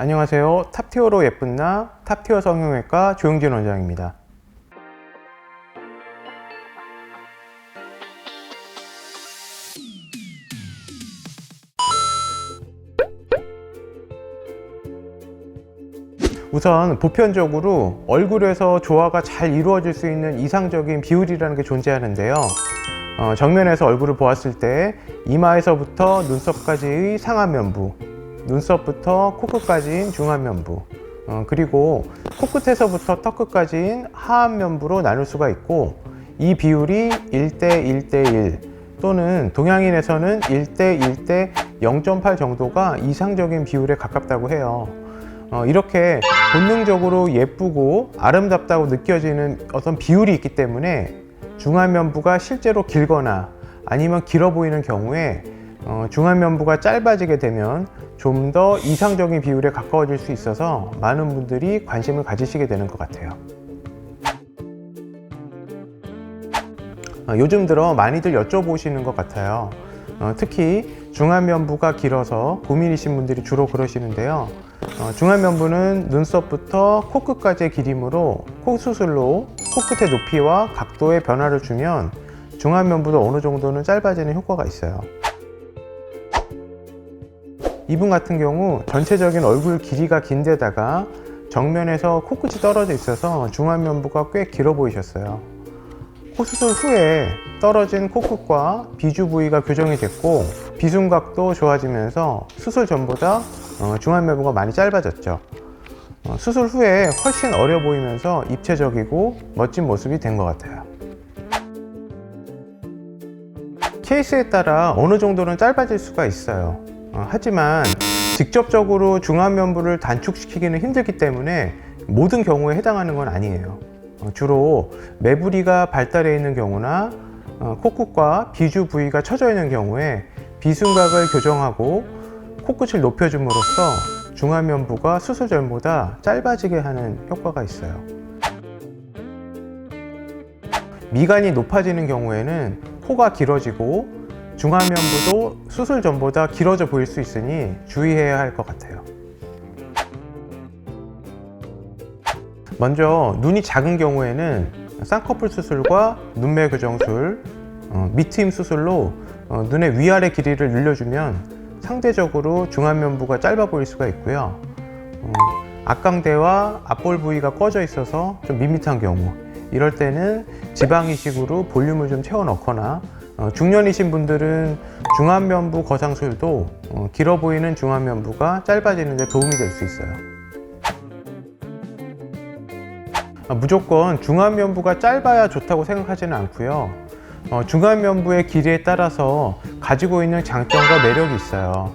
안녕하세요. 탑티어로 예쁜 나 탑티어 성형외과 조영진 원장입니다. 우선 보편적으로 얼굴에서 조화가 잘 이루어질 수 있는 이상적인 비율이라는 게 존재하는데요. 어, 정면에서 얼굴을 보았을 때 이마에서부터 눈썹까지의 상안면부, 눈썹부터 코끝까지인 중안면부, 어, 그리고 코끝에서부터 턱끝까지인 하안면부로 나눌 수가 있고 이 비율이 1대 1대 1 또는 동양인에서는 1대 1대 0.8 정도가 이상적인 비율에 가깝다고 해요. 어, 이렇게 본능적으로 예쁘고 아름답다고 느껴지는 어떤 비율이 있기 때문에 중안면부가 실제로 길거나 아니면 길어 보이는 경우에 어, 중안면부가 짧아지게 되면 좀 더 이상적인 비율에 가까워질 수 있어서 많은 분들이 관심을 가지시게 되는 것 같아요. 어, 요즘 들어 많이들 여쭤보시는 것 같아요. 어, 특히 중안면부가 길어서 고민이신 분들이 주로 그러시는데요. 어, 중안면부는 눈썹부터 코끝까지의 길이므로 코 수술로 코끝의 높이와 각도의 변화를 주면 중안면부도 어느 정도는 짧아지는 효과가 있어요. 이분 같은 경우 전체적인 얼굴 길이가 긴데다가 정면에서 코끝이 떨어져 있어서 중안면부가 꽤 길어 보이셨어요. 코 수술 후에 떨어진 코끝과 비주 부위가 교정이 됐고 비순각도 좋아지면서 수술 전보다 어, 중안면부가 많이 짧아졌죠. 어, 수술 후에 훨씬 어려 보이면서 입체적이고 멋진 모습이 된 것 같아요. 케이스에 따라 어느 정도는 짧아질 수가 있어요. 어, 하지만 직접적으로 중안면부를 단축시키기는 힘들기 때문에 모든 경우에 해당하는 건 아니에요. 어, 주로 매부리가 발달해 있는 경우나 어, 코끝과 비주 부위가 처져 있는 경우에 비순각을 교정하고 코끝을 높여줌으로써 중안면부가 수술 전보다 짧아지게 하는 효과가 있어요. 미간이 높아지는 경우에는 코가 길어지고 중안면부도 수술 전보다 길어져 보일 수 있으니 주의해야 할 것 같아요. 먼저 눈이 작은 경우에는 쌍꺼풀 수술과 눈매 교정술, 어, 미트임 수술로 어, 눈의 위아래 길이를 늘려주면 상대적으로 중안면부가 짧아 보일 수가 있고요. 어, 앞광대와 앞볼 부위가 꺼져 있어서 좀 밋밋한 경우 이럴 때는 지방 이식으로 볼륨을 좀 채워 넣거나 어, 중년이신 분들은 중안면부 거상술도 어, 길어 보이는 중안면부가 짧아지는 데 도움이 될 수 있어요. 아, 무조건 중안면부가 짧아야 좋다고 생각하지는 않고요. 어, 중안면부의 길이에 따라서 가지고 있는 장점과 매력이 있어요.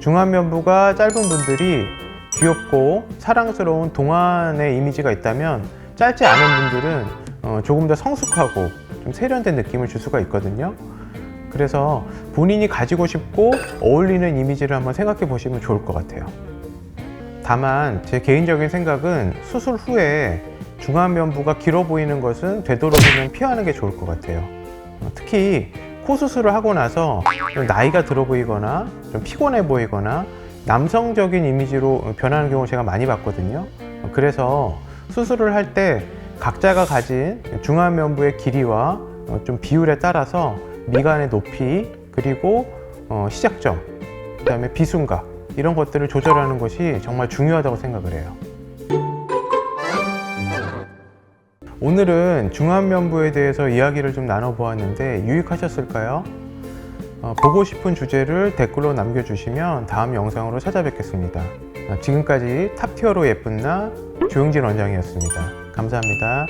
중안면부가 짧은 분들이 귀엽고 사랑스러운 동안의 이미지가 있다면 짧지 않은 분들은 어, 조금 더 성숙하고 좀 세련된 느낌을 줄 수가 있거든요. 그래서 본인이 가지고 싶고 어울리는 이미지를 한번 생각해 보시면 좋을 것 같아요. 다만 제 개인적인 생각은 수술 후에 중안면부가 길어 보이는 것은 되도록이면 피하는 게 좋을 것 같아요. 어, 특히 코 수술을 하고 나서 좀 나이가 들어 보이거나 좀 피곤해 보이거나 남성적인 이미지로 변하는 경우 제가 많이 봤거든요. 어, 그래서 수술을 할 때 각자가 가진 중안면부의 길이와 어, 좀 비율에 따라서 미간의 높이 그리고 어, 시작점 그다음에 비순각 이런 것들을 조절하는 것이 정말 중요하다고 생각을 해요. 오늘은 중안면부에 대해서 이야기를 좀 나눠보았는데 유익하셨을까요? 어, 보고 싶은 주제를 댓글로 남겨주시면 다음 영상으로 찾아뵙겠습니다. 어, 지금까지 탑티어로 예쁜 나 조용진 원장이었습니다. 감사합니다.